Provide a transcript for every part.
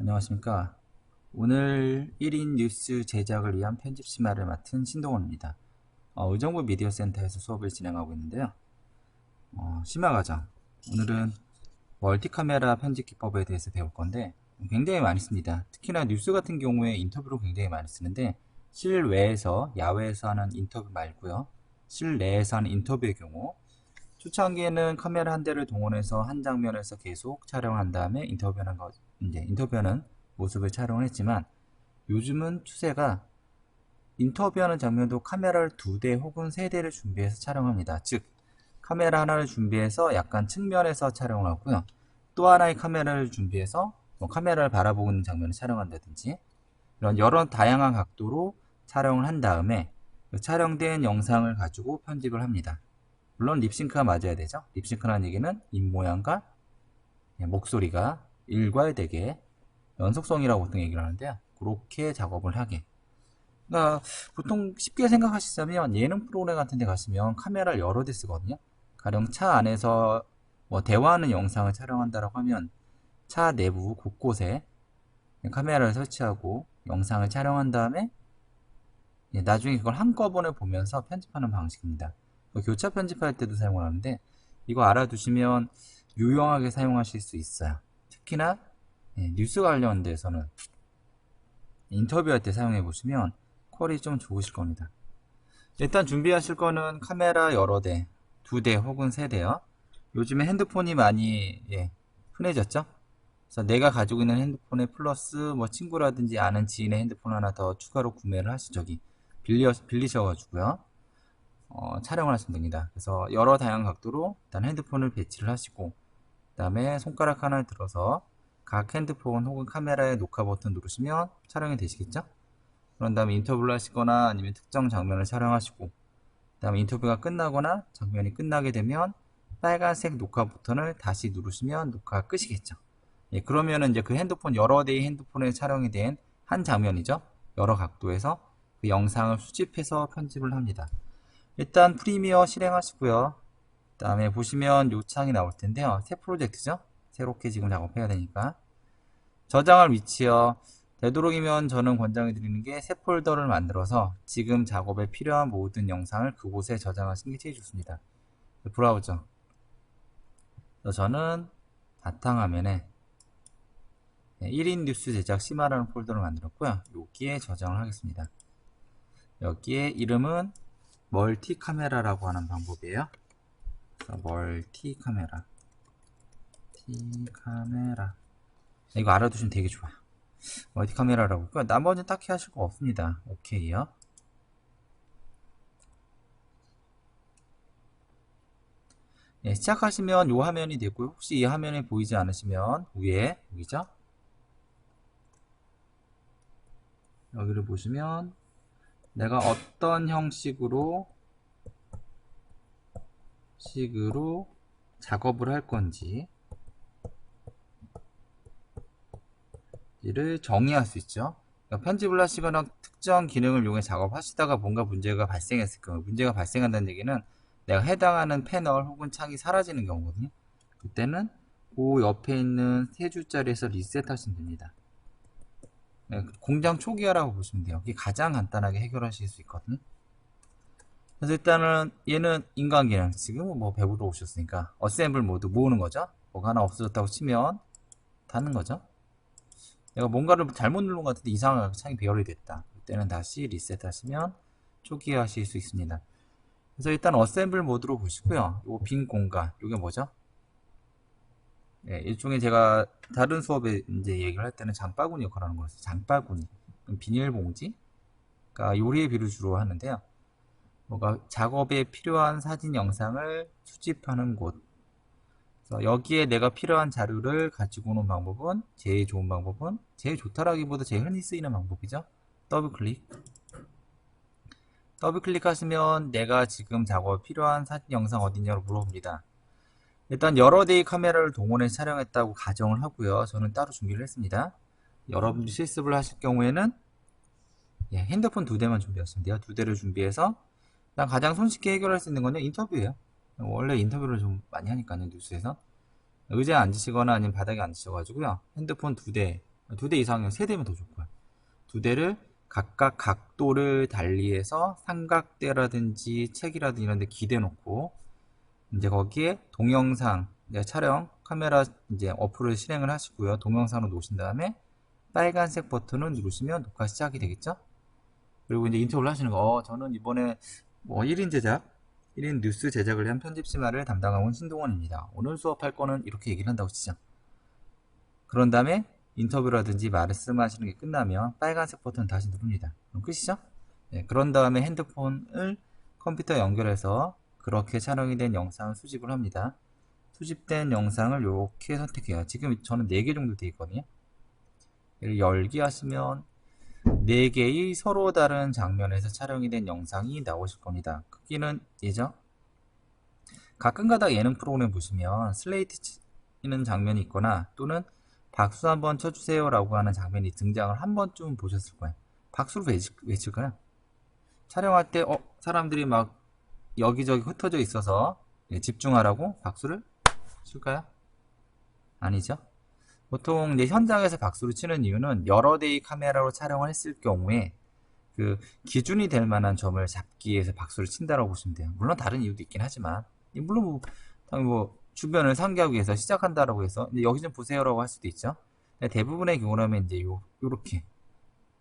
안녕하십니까. 오늘 1인 뉴스 제작을 위한 편집 심화를 맡은 신동원입니다. 어, 의정부 미디어 센터에서 수업을 진행하고 있는데요. 어, 심화 과정. 오늘은 멀티카메라 편집 기법에 대해서 배울 건데 굉장히 많이 씁니다. 특히나 뉴스 같은 경우에 인터뷰로 굉장히 많이 쓰는데 실외에서 야외에서 하는 인터뷰 말고요. 실내에서 하는 인터뷰의 경우 초창기에는 카메라 한 대를 동원해서 한 장면에서 계속 촬영한 다음에 인터뷰하는 것, 이제 인터뷰하는 모습을 촬영을 했지만 요즘은 추세가 인터뷰하는 장면도 카메라를 두 대 혹은 세 대를 준비해서 촬영합니다. 즉, 카메라 하나를 준비해서 약간 측면에서 촬영을 하고요. 또 하나의 카메라를 준비해서 뭐 카메라를 바라보고 있는 장면을 촬영한다든지 이런 여러 다양한 각도로 촬영을 한 다음에 그 촬영된 영상을 가지고 편집을 합니다. 물론 립싱크가 맞아야 되죠. 립싱크라는 얘기는 입모양과 예, 목소리가 일괄되게 연속성이라고 보통 얘기를 하는데요. 그렇게 작업을 하게. 그러니까 보통 쉽게 생각하시자면 예능 프로그램 같은 데 가시면 카메라를 여러 대 쓰거든요. 가령 차 안에서 뭐 대화하는 영상을 촬영한다라고 하면 차 내부 곳곳에 카메라를 설치하고 영상을 촬영한 다음에 예, 나중에 그걸 한꺼번에 보면서 편집하는 방식입니다. 뭐 교차 편집할 때도 사용을 하는데 이거 알아두시면 유용하게 사용하실 수 있어요. 특히나 예, 뉴스 관련돼서는 인터뷰할 때 사용해 보시면 퀄이 좀 좋으실 겁니다. 일단 준비하실 거는 카메라 여러 대, 두 대 혹은 세 대요. 요즘에 핸드폰이 많이 예, 흔해졌죠? 그래서 내가 가지고 있는 핸드폰에 플러스 뭐 친구라든지 아는 지인의 핸드폰 하나 더 추가로 구매를 하시 저기 빌려 빌리셔가지고요. 어, 촬영을 하시면 됩니다. 그래서 여러 다양한 각도로 일단 핸드폰을 배치를 하시고 그 다음에 손가락 하나를 들어서 각 핸드폰 혹은 카메라의 녹화 버튼 누르시면 촬영이 되시겠죠? 그런 다음에 인터뷰를 하시거나 아니면 특정 장면을 촬영하시고 그 다음에 인터뷰가 끝나거나 장면이 끝나게 되면 빨간색 녹화 버튼을 다시 누르시면 녹화가 끝이겠죠. 예, 그러면은 이제 그 핸드폰 여러 대의 핸드폰에 촬영이 된 한 장면이죠. 여러 각도에서 그 영상을 수집해서 편집을 합니다. 일단 프리미어 실행하시고요. 그 다음에 보시면 요 창이 나올 텐데요. 새 프로젝트죠. 새롭게 지금 작업해야 되니까. 저장할 위치요. 되도록이면 저는 권장해 드리는 게 새 폴더를 만들어서 지금 작업에 필요한 모든 영상을 그곳에 저장하시는 게 제일 좋습니다. 브라우저. 저는 바탕화면에 1인 뉴스 제작 심화라는 폴더를 만들었고요. 여기에 저장을 하겠습니다. 여기에 이름은 멀티 카메라라고 하는 방법이에요. 멀티 카메라. 멀티 카메라. 이거 알아두시면 되게 좋아요. 멀티 카메라라고 했고요. 나머지는 딱히 하실 거 없습니다. 오케이요. 예, 시작하시면 이 화면이 되고요. 혹시 이 화면이 보이지 않으시면 위에 여기죠? 여기를 보시면 내가 어떤 형식으로 식으로 작업을 할 건지 이를 정의할 수 있죠. 그러니까 편집을 하시거나 특정 기능을 이용해 작업하시다가 뭔가 문제가 발생했을 경우 문제가 발생한다는 얘기는 내가 해당하는 패널 혹은 창이 사라지는 경우거든요. 그때는 그 옆에 있는 세 줄자리에서 리셋하시면 됩니다. 네, 공장 초기화라고 보시면 돼요. 이게 가장 간단하게 해결하실 수 있거든요. 그래서 일단은 얘는 인간 기능. 지금은 뭐 배우러 오셨으니까 어셈블 모드 모으는 거죠. 뭐가 하나 없어졌다고 치면 닫는 거죠. 내가 뭔가를 잘못 누른 것 같은데 이상하게 창이 배열이 됐다. 그때는 다시 리셋하시면 초기화하실 수 있습니다. 그래서 일단 어셈블 모드로 보시고요. 요빈 공간, 이게 뭐죠? 예, 일종의 제가 다른 수업에 이제 얘기를 할 때는 장바구니 역할을 하는 거였어요. 장바구니. 비닐봉지. 그러니까 요리의 비를 주로 하는데요. 뭐가 작업에 필요한 사진 영상을 수집하는 곳. 여기에 내가 필요한 자료를 가지고 오는 방법은 제일 좋은 방법은 제일 좋다라기보다 제일 흔히 쓰이는 방법이죠. 더블 클릭. 더블 클릭하시면 내가 지금 작업에 필요한 사진 영상 어디냐고 물어봅니다. 일단 여러 대의 카메라를 동원해 촬영했다고 가정을 하고요. 저는 따로 준비를 했습니다. 여러분들이 실습을 하실 경우에는 예, 핸드폰 두 대만 돼요. 두 대를 준비해서 일단 가장 손쉽게 해결할 수 있는 거는 인터뷰예요. 원래 인터뷰를 좀 많이 하니까요, 뉴스에서. 의자에 앉으시거나 아니면 바닥에 앉으셔가지고요. 핸드폰 두 대, 두 대 이상이면 세 대면 더 좋고요. 두 대를 각각 각도를 달리해서 삼각대라든지 책이라든지 이런 데 기대 놓고 이제 거기에 동영상 이제 촬영 카메라 이제 어플을 실행을 하시고요. 동영상으로 놓으신 다음에 빨간색 버튼을 누르시면 녹화 시작이 되겠죠? 그리고 이제 인터뷰를 하시는 거, 어, 저는 이번에 뭐 1인 제작, 1인 뉴스 제작을 위한 편집 심화를 담당하고 온 신동원입니다. 오늘 수업할 거는 이렇게 얘기를 한다고 치죠. 그런 다음에 인터뷰라든지 말씀하시는 게 끝나면 빨간색 버튼 다시 누릅니다. 그럼 끝이죠? 네, 그런 다음에 핸드폰을 컴퓨터에 연결해서 그렇게 촬영이 된 영상을 수집을 합니다. 수집된 영상을 이렇게 선택해요. 지금 저는 4개 정도 되어 있거든요. 열기 하시면 4개의 서로 다른 장면에서 촬영이 된 영상이 나오실 겁니다. 크기는 예죠? 가끔가다 예능 프로그램 보시면 슬레이트 치는 장면이 있거나 또는 박수 한번 쳐주세요 라고 하는 장면이 등장을 한 번쯤 보셨을 거예요. 박수를 왜, 치- 왜 칠까요? 촬영할 때 어, 사람들이 막 여기저기 흩어져 있어서 예, 집중하라고 박수를 칠까요? 아니죠? 보통 이제 현장에서 박수를 치는 이유는 여러 대의 카메라로 촬영을 했을 경우에 그 기준이 될 만한 점을 잡기 위해서 박수를 친다라고 보시면 돼요. 물론 다른 이유도 있긴 하지만 이 물론 뭐, 당연히 뭐 주변을 상기하기 위해서 시작한다라고 해서 여기 좀 보세요라고 할 수도 있죠. 대부분의 경우라면 이제 요 요렇게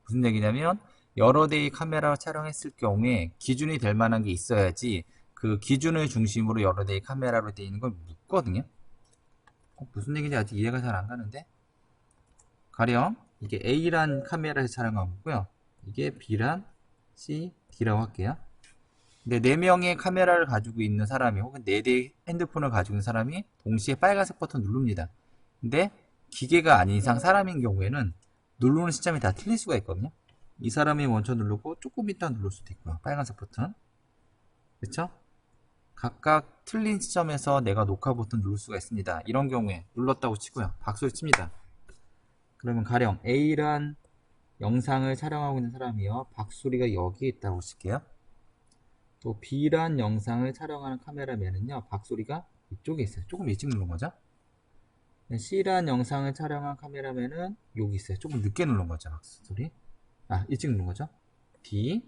무슨 얘기냐면 여러 대의 카메라로 촬영했을 경우에 기준이 될 만한 게 있어야지 그 기준을 중심으로 여러 대의 카메라로 되어 있는 걸 묻거든요. 어, 무슨 얘기인지 아직 이해가 잘 안 가는데 가령 이게 A란 카메라에서 촬영한 거고요. 이게 B란 C, D라고 할게요. 근데 네 명의 카메라를 가지고 있는 사람이 혹은 네 대의 핸드폰을 가지고 있는 사람이 동시에 빨간색 버튼 누릅니다. 근데 기계가 아닌 이상 사람인 경우에는 누르는 시점이 다 틀릴 수가 있거든요. 이 사람이 먼저 누르고 조금 이따 누를 수도 있고요. 빨간색 버튼. 그렇죠? 각각 틀린 시점에서 내가 녹화 버튼 누를 수가 있습니다. 이런 경우에 눌렀다고 치고요. 박수를 칩니다. 그러면 가령 A란 영상을 촬영하고 있는 사람이요. 박소리가 여기에 있다고 칠게요. 또 B란 영상을 촬영하는 카메라맨은요. 박소리가 이쪽에 있어요. 조금 일찍 누른 거죠. 네, C란 영상을 촬영한 카메라맨은 여기 있어요. 조금 늦게 누른 거죠. 박소리. 아, 일찍 누른 거죠. D.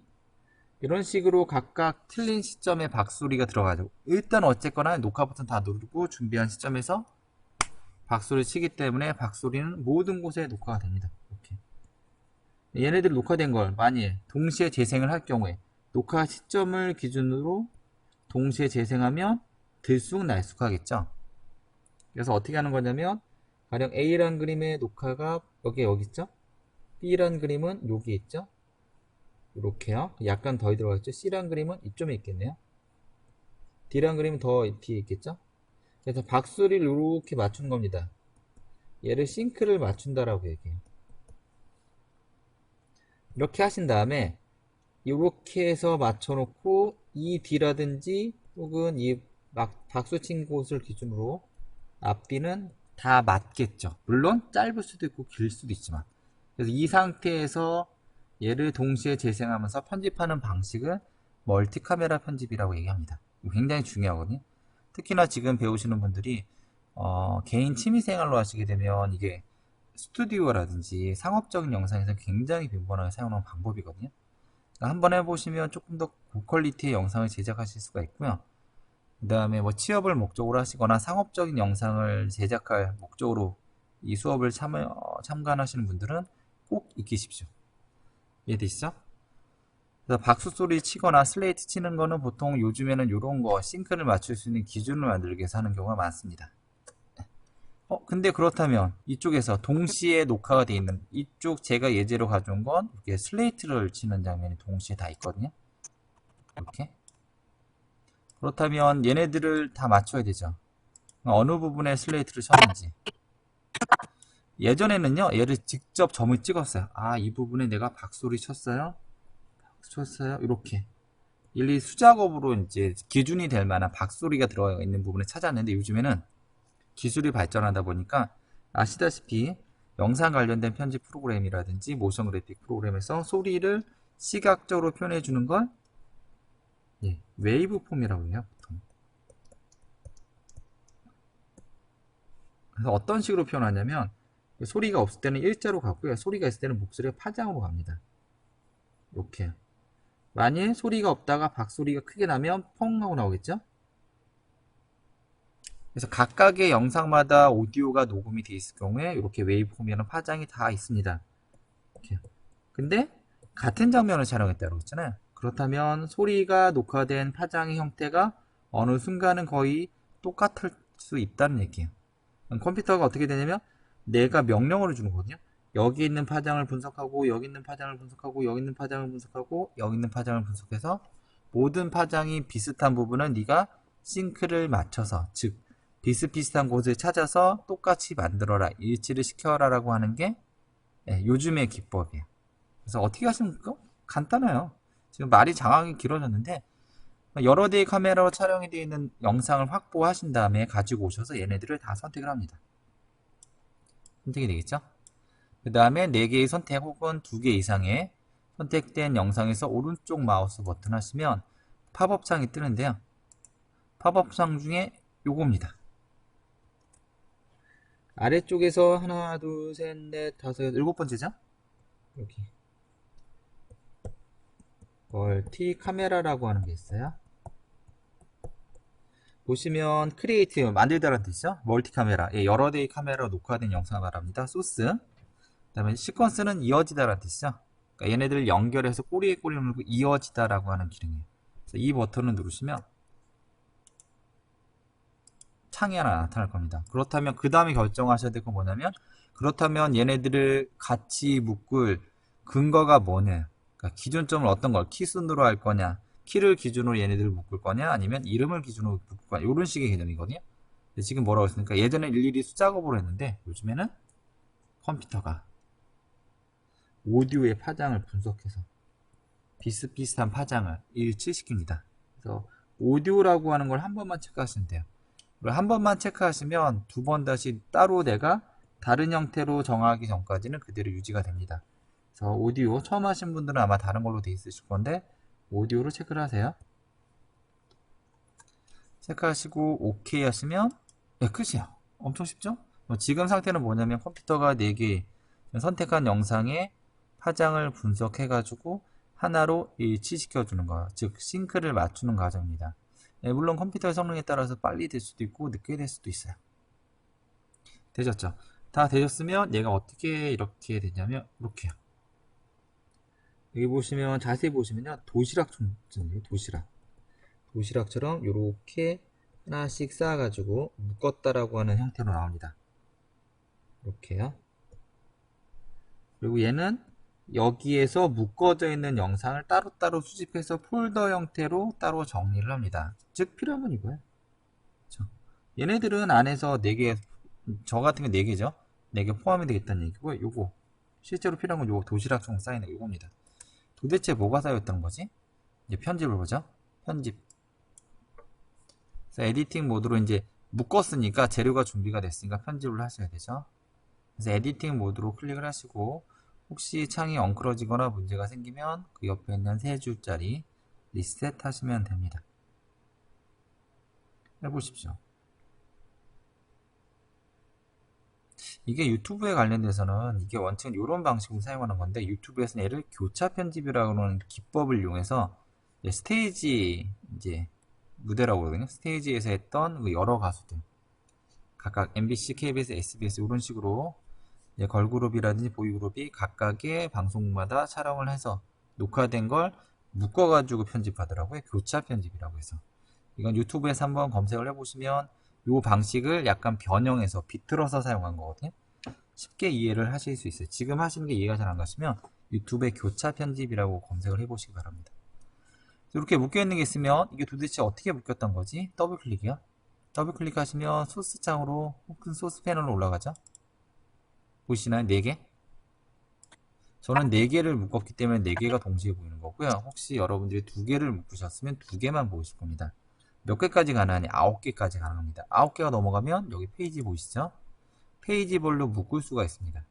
이런 식으로 각각 틀린 시점에 박소리가 들어가죠. 일단 어쨌거나 녹화 버튼 다 누르고 준비한 시점에서 박소리 치기 때문에 박소리는 모든 곳에 녹화가 됩니다. 이렇게. 얘네들 녹화된 걸 만일 동시에 재생을 할 경우에 녹화 시점을 기준으로 동시에 재생하면 들쑥날쑥하겠죠. 그래서 어떻게 하는 거냐면 가령 A란 그림의 녹화가 여기 여기 있죠. B란 그림은 여기 있죠. 이렇게요. 약간 더 들어갔죠. C란 그림은 이쯤에 있겠네요. D란 그림은 더 뒤에 있겠죠. 그래서 박소리를 이렇게 맞추는 겁니다. 얘를 싱크를 맞춘다라고 얘기해요. 이렇게 하신 다음에 이렇게 해서 맞춰놓고 이 D라든지 혹은 이 막 박수 친 곳을 기준으로 앞뒤는 다 맞겠죠. 물론 짧을 수도 있고 길 수도 있지만 그래서 이 상태에서 얘를 동시에 재생하면서 편집하는 방식을 멀티 카메라 편집이라고 얘기합니다. 굉장히 중요하거든요. 특히나 지금 배우시는 분들이 어, 개인 취미 생활로 하시게 되면 이게 스튜디오라든지 상업적인 영상에서 굉장히 빈번하게 사용하는 방법이거든요. 그러니까 한번 해보시면 조금 더 고퀄리티의 영상을 제작하실 수가 있고요. 그 다음에 뭐 취업을 목적으로 하시거나 상업적인 영상을 제작할 목적으로 이 수업을 참여, 어, 참관하시는 분들은 꼭 익히십시오. 이해되시죠? 그래서 박수 소리 치거나 슬레이트 치는 거는 보통 요즘에는 이런 거 싱크를 맞출 수 있는 기준을 만들기 위해서 하는 경우가 많습니다. 어, 근데 그렇다면 이쪽에서 동시에 녹화가 되어 있는 이쪽 제가 예제로 가져온 건 이렇게 슬레이트를 치는 장면이 동시에 다 있거든요. 이렇게. 그렇다면 얘네들을 다 맞춰야 되죠. 어느 부분에 슬레이트를 쳤는지. 예전에는요, 얘를 직접 점을 찍었어요. 아, 이 부분에 내가 박소리 쳤어요? 쳤어요? 이렇게. 일일이 수작업으로 이제 기준이 될 만한 박소리가 들어가 있는 부분을 찾았는데 요즘에는 기술이 발전하다 보니까 아시다시피 영상 관련된 편집 프로그램이라든지 모션 그래픽 프로그램에서 소리를 시각적으로 표현해 주는 걸 예, 웨이브 폼이라고 해요. 보통. 그래서 어떤 식으로 표현하냐면 소리가 없을 때는 일자로 가고요. 소리가 있을 때는 목소리가 파장으로 갑니다. 이렇게. 만일 소리가 없다가 박소리가 크게 나면 펑 하고 나오겠죠? 그래서 각각의 영상마다 오디오가 녹음이 되어 있을 경우에 이렇게 웨이브폼이라는 파장이 다 있습니다. 이렇게. 근데 같은 장면을 촬영했다고 했잖아요. 그렇다면 소리가 녹화된 파장의 형태가 어느 순간은 거의 똑같을 수 있다는 얘기예요. 컴퓨터가 어떻게 되냐면 내가 명령어를 주는 거거든요. 여기 있는 파장을 분석하고 여기 있는 파장을 분석하고 여기 있는 파장을 분석하고 여기 있는 파장을 분석해서 모든 파장이 비슷한 부분은 네가 싱크를 맞춰서 즉 비슷비슷한 곳을 찾아서 똑같이 만들어라 일치를 시켜라 라고 하는 게 예, 요즘의 기법이에요. 그래서 어떻게 하십니까? 간단해요. 지금 말이 장황히 길어졌는데 여러 대의 카메라로 촬영이 되어 있는 영상을 확보하신 다음에 가지고 오셔서 얘네들을 다 선택을 합니다. 선택이 되겠죠? 그 다음에 4개의 선택 혹은 2개 이상의 선택된 영상에서 오른쪽 마우스 버튼 하시면 팝업 창이 뜨는데요. 팝업 창 중에 요겁니다. 아래쪽에서 하나, 둘, 셋, 넷, 다섯, 여섯, 일곱 번째죠? 여기. 멀티 카메라라고 하는 게 있어요. 보시면 크리에이티브 만들다라는 뜻이죠. 멀티 카메라. 예, 여러 대의 카메라로 녹화된 영상을 말합니다. 소스. 그 다음에 시퀀스는 이어지다라는 뜻이죠. 그러니까 얘네들을 연결해서 꼬리에 꼬리를 물고 이어지다라고 하는 기능이에요. 이 버튼을 누르시면 창이 하나 나타날 겁니다. 그렇다면 그 다음에 결정하셔야 될 건 뭐냐면 그렇다면 얘네들을 같이 묶을 근거가 뭐냐 그러니까 기준점을 어떤 걸 키순으로 할 거냐 키를 기준으로 얘네들을 묶을 거냐 아니면 이름을 기준으로 묶을 거냐 이런 식의 개념이거든요. 지금 뭐라고 했습니까? 예전에 일일이 수작업으로 했는데 요즘에는 컴퓨터가 오디오의 파장을 분석해서 비슷비슷한 파장을 일치시킵니다. 그래서 오디오라고 하는 걸 한 번만 체크하시면 돼요. 한 번만 체크하시면 두 번 다시 따로 내가 다른 형태로 정하기 전까지는 그대로 유지가 됩니다. 그래서 오디오 처음 하신 분들은 아마 다른 걸로 돼 있으실 건데 오디오로 체크를 하세요. 체크하시고 OK 하시면 네, 끝이에요. 엄청 쉽죠? 뭐 지금 상태는 뭐냐면 컴퓨터가 4개 선택한 영상에 파장을 분석해가지고 하나로 일치시켜 주는 거, 즉 싱크를 맞추는 과정입니다. 네, 물론 컴퓨터의 성능에 따라서 빨리 될 수도 있고 늦게 될 수도 있어요. 되셨죠? 다 되셨으면 얘가 어떻게 이렇게 되냐면 이렇게요. 여기 보시면 자세히 보시면요 도시락 좀 도시락 도시락처럼 이렇게 하나씩 쌓아가지고 묶었다라고 하는 형태로 나옵니다. 이렇게요. 그리고 얘는 여기에서 묶어져 있는 영상을 따로따로 수집해서 폴더 형태로 따로 정리를 합니다. 즉 필요하면 이거예요. 그렇죠? 얘네들은 안에서 4개, 저 같은 게 4개죠. 4개 포함이 되겠다는 얘기고 요거 실제로 필요한 건 요거 도시락처럼 쌓이는 요겁니다. 도대체 뭐가 쌓였던 거지? 이제 편집을 보죠. 편집. 그래서 에디팅 모드로 이제 묶었으니까 재료가 준비가 됐으니까 편집을 하셔야 되죠. 그래서 에디팅 모드로 클릭을 하시고 혹시 창이 엉클어지거나 문제가 생기면 그 옆에 있는 세 줄짜리 리셋 하시면 됩니다. 해보십시오. 이게 유튜브에 관련돼서는 이게 원칙은 이런 방식으로 사용하는 건데 유튜브에서는 얘를 교차 편집이라고 하는 기법을 이용해서 스테이지 이제 무대라고 그러거든요. 스테이지에서 했던 그 여러 가수들 각각 MBC, KBS, SBS 이런 식으로 걸그룹이라든지 보이그룹이 각각의 방송마다 촬영을 해서 녹화된 걸 묶어가지고 편집하더라고요. 교차 편집이라고 해서. 이건 유튜브에서 한번 검색을 해보시면 이 방식을 약간 변형해서 비틀어서 사용한 거거든요. 쉽게 이해를 하실 수 있어요. 지금 하시는 게 이해가 잘 안 가시면 유튜브에 교차 편집이라고 검색을 해보시기 바랍니다. 이렇게 묶여있는 게 있으면 이게 도대체 어떻게 묶였던 거지? 더블 클릭이요. 더블 클릭하시면 소스 창으로 혹은 소스 패널로 올라가죠. 보시나요? 4개? 저는 4개를 묶었기 때문에 4개가 동시에 보이는 거고요. 혹시 여러분들이 2개를 묶으셨으면 2개만 보이실 겁니다. 몇 개까지 가능하니? 9개까지 가능합니다. 9개가 넘어가면 여기 페이지 보이시죠? 페이지별로 묶을 수가 있습니다.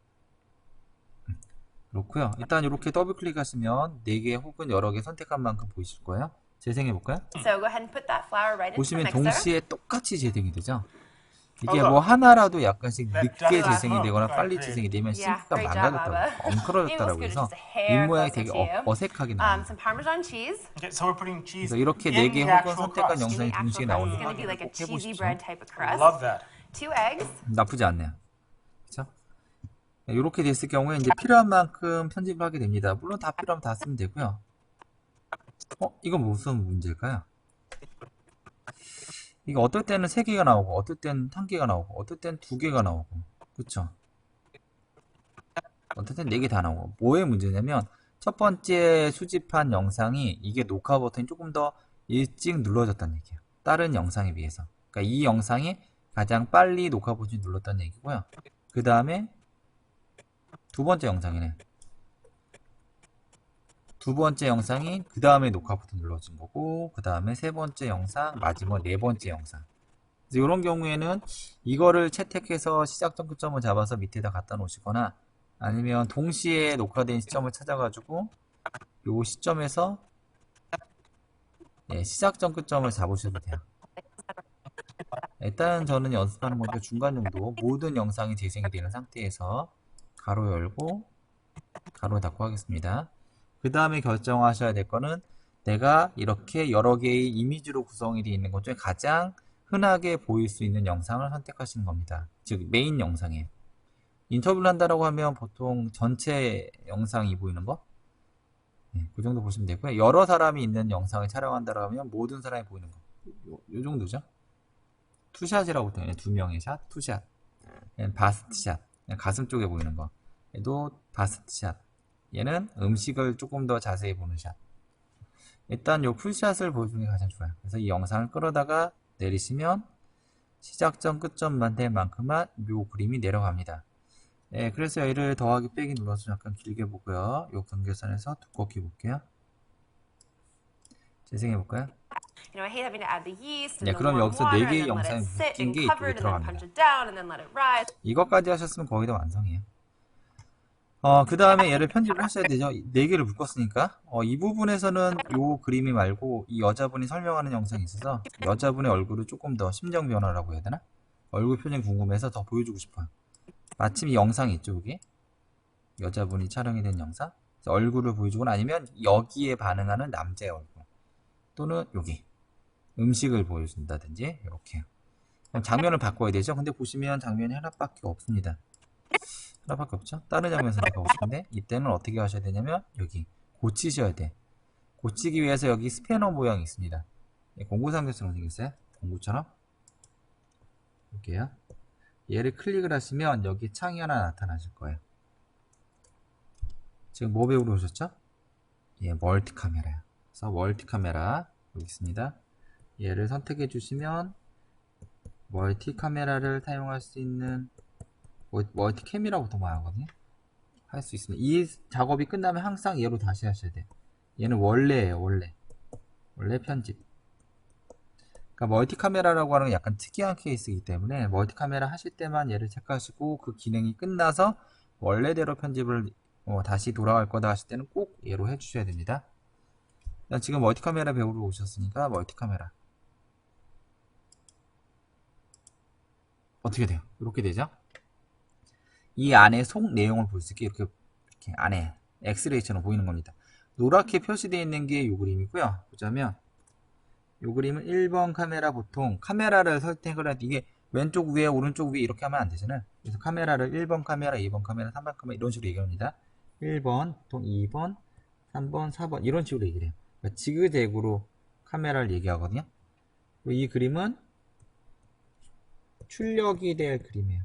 그렇고요. 일단 이렇게 더블 클릭하시면 4개 혹은 여러 개 선택한 만큼 보이실 거예요. 재생해 볼까요? So 보시면. 동시에 똑같이 재생이 되죠. 이게. 뭐 하나라도 약간씩 네, 늦게 자, 재생이 어, 되거나 네, 빨리. 재생이 되면 job, 망가졌다고. 엉클어졌다라고 해서 입모양이 되게. 어, Um, putting cheese 그래서 이렇게 in 4개 the 혹은 선택한. 영상이 동시에 나오는 거 eggs. 나쁘지 않네요. 그렇죠? 이렇게 됐을 경우에 이제 필요한 만큼 편집을 하게 됩니다. 물론 다 필요하면 다 쓰면 되고요. 어, 이건 무슨 문제일까요? 이거 어떨 때는 3개가 나오고, 어떨 때는 1개가 나오고, 어떨 때는 2개가 나오고, 그쵸? 어떨 때는 4개 다 나오고. 뭐의 문제냐면, 첫 번째 수집한 영상이 이게 녹화 버튼이 조금 더 일찍 눌러졌다는 얘기예요. 다른 영상에 비해서. 그러니까 이 영상이 가장 빨리 녹화 버튼을 눌렀다는 얘기고요. 그 다음에 두 번째 영상이네. 두 번째 영상이 그 다음에 녹화 버튼 눌러진 거고, 그 다음에 세 번째 영상, 마지막 네 번째 영상. 그래서 이런 경우에는 이거를 채택해서 시작점 끝점을 잡아서 밑에다 갖다 놓으시거나 아니면 동시에 녹화된 시점을 찾아가지고 요 시점에서 예, 시작점 끝점을 잡으셔도 돼요. 일단 저는 연습하는 거니까 중간 정도 모든 영상이 재생이 되는 상태에서 가로 열고 가로 닫고 하겠습니다. 그 다음에 결정하셔야 될 거는 내가 이렇게 여러 개의 이미지로 구성이 되어 있는 것 중에 가장 흔하게 보일 수 있는 영상을 선택하시는 겁니다. 즉 메인 영상이에요. 인터뷰를 한다라고 하면 보통 전체 영상이 보이는 거? 네, 그 정도 보시면 되고요. 여러 사람이 있는 영상을 촬영한다라고 하면 모든 사람이 보이는 거. 요, 요 정도죠. 투샷이라고 해요. 두 명의 샷, 투샷. 얘는 바스트 샷. 가슴 쪽에 보이는 거. 얘도 바스트 샷. 얘는 음식을 조금 더 자세히 보는 샷. 일단 요 풀샷을 보여주는 게 가장 좋아요. 그래서 이 영상을 끌어다가 내리시면 시작점 끝점만 될 만큼만 요 그림이 내려갑니다. 네, 그래서 얘를 더하기 빼기 눌러서 약간 길게 보고요. 요 경계선에서 두껍게 볼게요. 재생해 볼까요? 네, 그럼 여기서 water 네 and 개의 then let 영상이 it sit 묶인 게 이쪽에 들어갑니다. 이것까지 하셨으면 거의 다 완성이에요. 어, 그 다음에 얘를 편집을 하셔야 되죠. 네 개를 묶었으니까. 어, 이 부분에서는 요 그림이 말고 이 여자분이 설명하는 영상이 있어서 여자분의 얼굴을 조금 더 심정 변화라고 해야 되나? 얼굴 표정이 궁금해서 더 보여주고 싶어요. 마침 이 영상이 있죠, 여기. 여자분이 촬영이 된 영상. 얼굴을 보여주거나 아니면 여기에 반응하는 남자의 얼굴. 또는 여기. 음식을 보여준다든지, 이렇게. 장면을 바꿔야 되죠. 근데 보시면 장면이 하나밖에 없습니다. 하나밖에 없죠. 다른 장면 선택하고 싶은데 이때는 어떻게 하셔야 되냐면 여기 고치셔야 돼. 고치기 위해서 여기 스패너 모양이 있습니다. 예, 공구 삼겹처럼 생겼어요. 공구처럼. 볼게요. 얘를 클릭을 하시면 여기 창이 하나 나타나실 거예요. 지금 뭐 배우러 오셨죠? 예, 멀티 카메라요. 그래서 멀티 카메라 여기 있습니다. 얘를 선택해 주시면 멀티 카메라를 사용할 수 있는 뭐, 멀티캠이라고 보통 말하거든요. 할 수 있습니다. 이 작업이 끝나면 항상 얘로 다시 하셔야 돼요. 얘는 원래예요, 원래. 원래 편집. 그러니까 멀티 카메라라고 하는 건 약간 특이한 케이스이기 때문에 멀티 카메라 하실 때만 얘를 체크하시고 그 기능이 끝나서 원래대로 편집을 어, 다시 돌아갈 거다 하실 때는 꼭 얘로 해주셔야 됩니다. 지금 멀티 카메라 배우러 오셨으니까 멀티 카메라. 어떻게 돼요? 이렇게 되죠? 이 안에 속 내용을 볼 수 있게 이렇게, 이렇게 안에 엑스레이처럼 보이는 겁니다. 노랗게 표시되어 있는 게 이 그림이고요. 보자면 이 그림은 1번 카메라 보통 카메라를 선택을 할 때 이게 왼쪽 위에 오른쪽 위에 이렇게 하면 안 되잖아요. 그래서 카메라를 1번 카메라, 2번 카메라, 3번 카메라 이런 식으로 얘기합니다. 1번, 보통 2번, 3번, 4번 이런 식으로 얘기를 해요. 그러니까 지그재그로 카메라를 얘기하거든요. 이 그림은 출력이 될 그림이에요.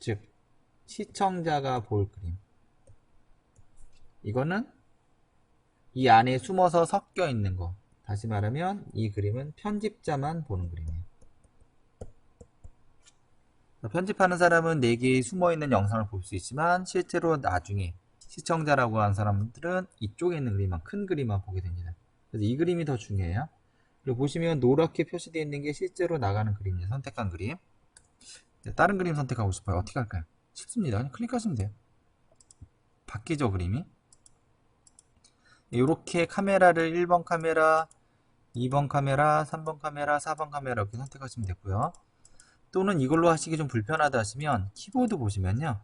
즉 시청자가 볼 그림. 이거는 이 안에 숨어서 섞여 있는 거. 다시 말하면 이 그림은 편집자만 보는 그림이에요. 편집하는 사람은 4개의 숨어있는 영상을 볼 수 있지만 실제로 나중에 시청자라고 하는 사람들은 이쪽에 있는 그림만 큰 그림만 보게 됩니다. 그래서 이 그림이 더 중요해요. 그리고 보시면 노랗게 표시되어 있는 게 실제로 나가는 그림이에요. 선택한 그림. 네, 다른 그림 선택하고 싶어요. 어떻게 할까요? 쉽습니다. 클릭하시면 돼요. 바뀌죠, 그림이. 이렇게 카메라를 1번 카메라, 2번 카메라, 3번 카메라, 4번 카메라 이렇게 선택하시면 되고요. 또는 이걸로 하시기 좀 불편하다 하시면 키보드 보시면요.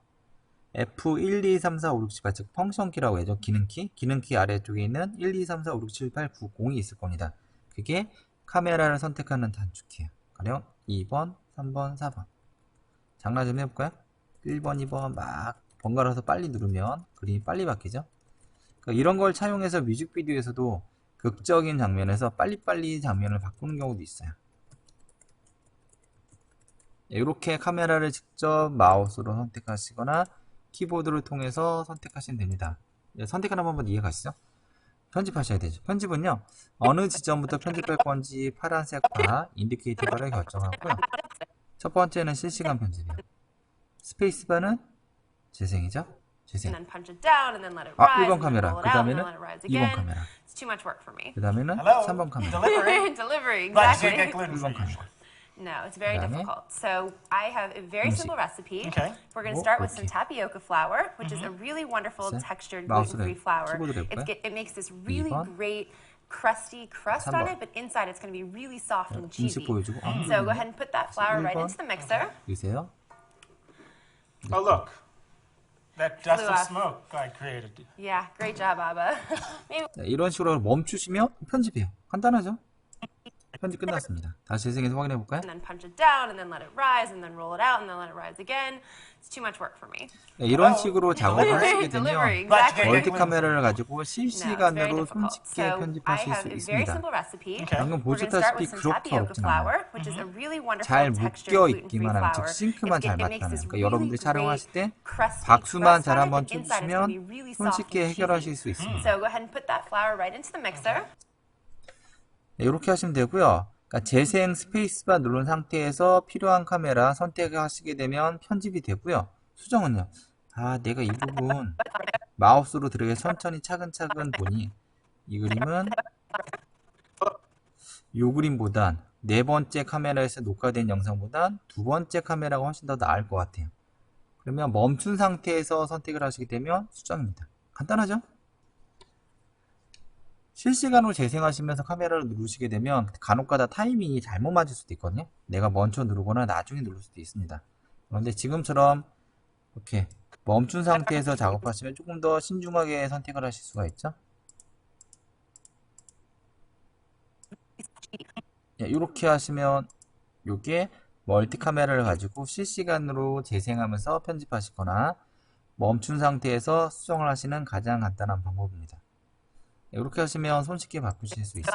F1, 2, 3, 4, 5, 6, 7, 8, 즉 펑션 키라고 해죠. 기능키. 기능키 아래쪽에 있는 1, 2, 3, 4, 5, 6, 7, 8, 9, 0이 있을 겁니다. 그게 카메라를 선택하는 단축키예요. 가령 2번, 3번, 4번. 장난 좀 해볼까요? 1번, 2번 막 번갈아서 빨리 누르면 그림이 빨리 바뀌죠. 그러니까 이런 걸 차용해서 뮤직비디오에서도 극적인 장면에서 빨리빨리 장면을 바꾸는 경우도 있어요. 이렇게 카메라를 직접 마우스로 선택하시거나 키보드를 통해서 선택하시면 됩니다. 예, 선택하는 방법 이해가시죠? 편집하셔야 되죠. 편집은요, 어느 지점부터 편집할 건지 파란색 바, 인디케이터 바를 결정하고요. 첫 번째는 실시간 편집이에요. 스페이스바는 재생이죠? 재생. And then punch it down and then let it 아, rise. 1번 and then 카메라. roll 그 it out and 다음에는 then let it rise 2번 again. 카메라. It's too much work for me. 그 다음에는 Hello? 3번 카메라. Delivery. Delivery, Glad to see you exactly. get gluten 1번 free. 카메라. No, it's very 그다음에 difficult. So I have a very 음식. simple recipe. Okay. We're going 오, to start with some 오케이. tapioca flour, which is a really wonderful 글쎄, textured 마우스를 gluten-free flour. 키보드로 It's, 해볼까요? get- it makes this really 2번. great crusty crust on 3번. it, but inside it's going to be really soft and 음식 cheesy. 보여주고 아, So go ahead and put that flour right 1번. into the mixer. 유세요. Oh, look. That dust Flew of off. smoke I created. Yeah, great job, Abba. Maybe 자, 이런 식으로 멈추시면 편집해요. 간단하죠? 편집 끝났습니다. 다시 재생해서 확인해 볼까요? and then punch it down and then let it rise and then roll it out and then let it rise again. It's too much work for me. 네, 이런 식으로 작업을 하시게 되면. 멀티 카메라를 가지고 실시간으로. 손쉽게 편집하실 수 있습니다. 방금 보셨다시피 그렇게 wonderful 잘 묶여 있기만 하면 즉. 싱크만 잘 맞다면 그러니까 여러분들이 촬영하실 때 박수만 잘 한번 쳐주시면 손쉽게 해결하실. 수 있습니다. 이렇게 하시면 되고요. 그러니까 재생 스페이스바 누른 상태에서 필요한 카메라 선택하시게 되면 편집이 되고요. 수정은요. 아, 내가 이 부분 마우스로 들어게 천천히 차근차근 보니 이 그림은 이 그림보단 네 번째 카메라에서 녹화된 영상보단 두 번째 카메라가 훨씬 더 나을 것 같아요. 그러면 멈춘 상태에서 선택을 하시게 되면 수정입니다. 간단하죠? 실시간으로 재생하시면서 카메라를 누르시게 되면 간혹가다 타이밍이 잘못 맞을 수도 있거든요. 내가 먼저 누르거나 나중에 누를 수도 있습니다. 그런데 지금처럼 이렇게 멈춘 상태에서 작업하시면 조금 더 신중하게 선택을 하실 수가 있죠. 예, 이렇게 하시면 이게 멀티 카메라를 가지고 실시간으로 재생하면서 편집하시거나 멈춘 상태에서 수정을 하시는 가장 간단한 방법입니다. 이렇게 하시면 손쉽게 바꾸실 수 있어요.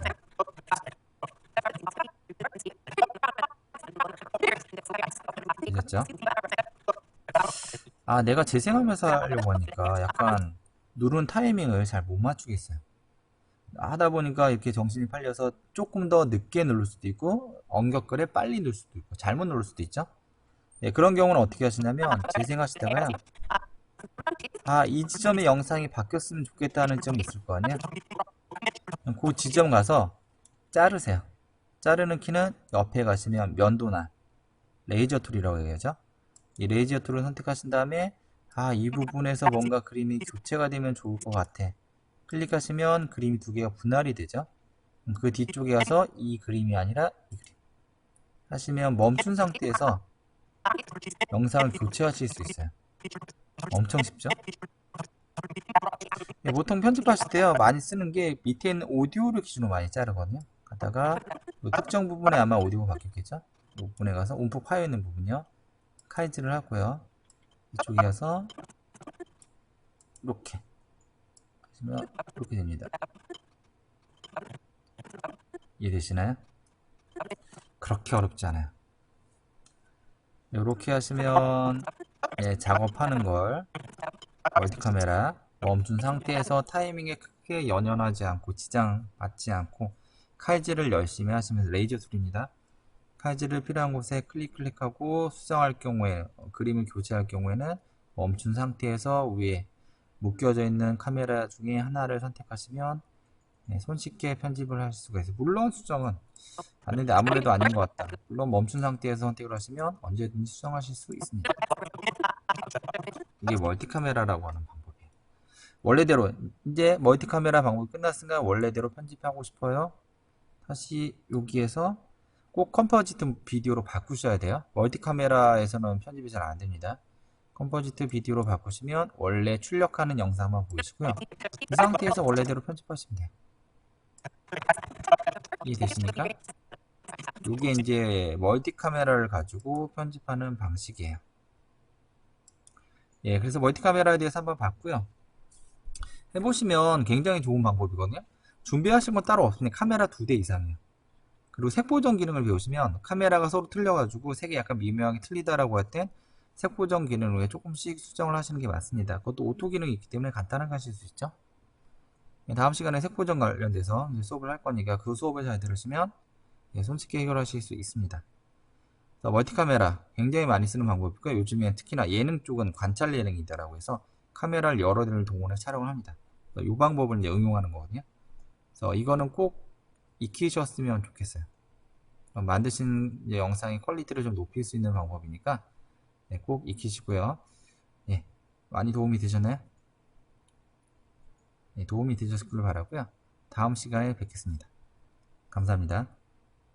되셨죠? 아, 내가 재생하면서 하려고 하니까 약간 누른 타이밍을 잘 못 맞추겠어요. 하다 보니까 이렇게 정신이 팔려서 조금 더 늦게 누를 수도 있고 엉격거려 빨리 누를 수도 있고 잘못 누를 수도 있죠. 네, 그런 경우는 어떻게 하시냐면 재생하시다가요. 아, 이 지점의 영상이 바뀌었으면 좋겠다는 점이 있을 거 아니에요? 그 지점 가서 자르세요. 자르는 키는 옆에 가시면 면도날, 레이저 툴이라고 얘기하죠. 이 레이저 툴을 선택하신 다음에 아, 이 부분에서 뭔가 그림이 교체가 되면 좋을 것 같아. 클릭하시면 그림이 두 개가 분할이 되죠. 그 뒤쪽에 가서 이 그림이 아니라 이 그림. 하시면 멈춘 상태에서 영상을 교체하실 수 있어요. 엄청 쉽죠? 예, 보통 편집하실 때요 많이 쓰는 게 밑에 있는 오디오를 기준으로 많이 자르거든요. 가다가 요 특정 부분에 아마 오디오가 바뀌었겠죠? 이 부분에 가서 움푹 파여 있는 부분요 카이즈를 하고요. 이쪽에 가서 이렇게 하시면 이렇게 됩니다. 이해되시나요? 그렇게 어렵지 않아요. 이렇게 하시면 예, 작업하는 걸 멀티카메라 멈춘 상태에서 타이밍에 크게 연연하지 않고 지장 받지 않고 칼질을 열심히 하시면서 레이저 툴입니다. 칼질을 필요한 곳에 클릭 클릭하고 수정할 경우에 어, 그림을 교체할 경우에는 멈춘 상태에서 위에 묶여져 있는 카메라 중에 하나를 선택하시면 예, 손쉽게 편집을 할 수가 있어요. 물론 수정은 봤는데 아무래도 아닌 것 같다. 물론 멈춘 상태에서 선택을 하시면 언제든지 수정하실 수 있습니다. 이게 멀티 카메라라고 하는 방법이에요. 원래대로 이제 멀티 카메라 방법이 끝났으니까 원래대로 편집하고 싶어요. 다시 여기에서 꼭 컴포지트 비디오로 바꾸셔야 돼요. 멀티 카메라에서는 편집이 잘 안 됩니다. 컴포지트 비디오로 바꾸시면 원래 출력하는 영상만 보이시고요. 이 상태에서 원래대로 편집하시면 돼요. 이해되십니까? 이게 이제 멀티 카메라를 가지고 편집하는 방식이에요. 예, 그래서 멀티 카메라에 대해서 한번 봤고요. 해보시면 굉장히 좋은 방법이거든요. 준비하신 건 따로 없으니 카메라 두 대 이상이에요. 그리고 색보정 기능을 배우시면 카메라가 서로 틀려가지고 색이 약간 미묘하게 틀리다라고 할 땐 색보정 기능을 조금씩 수정을 하시는 게 맞습니다. 그것도 오토 기능이 있기 때문에 간단하게 하실 수 있죠. 예, 다음 시간에 색보정 관련돼서 수업을 할 거니까 그 수업을 잘 들으시면 예, 손쉽게 해결하실 수 있습니다. 그래서 멀티 카메라 굉장히 많이 쓰는 방법이고요. 요즘에 특히나 예능 쪽은 관찰 예능이다라고 해서 카메라를 여러 대를 동원해 촬영을 합니다. 이 방법을 이제 응용하는 거거든요. 그래서 이거는 꼭 익히셨으면 좋겠어요. 만드신 영상의 퀄리티를 좀 높일 수 있는 방법이니까 네, 꼭 익히시고요. 예, 많이 도움이 되셨나요? 네, 도움이 되셨길 바라고요. 다음 시간에 뵙겠습니다. 감사합니다.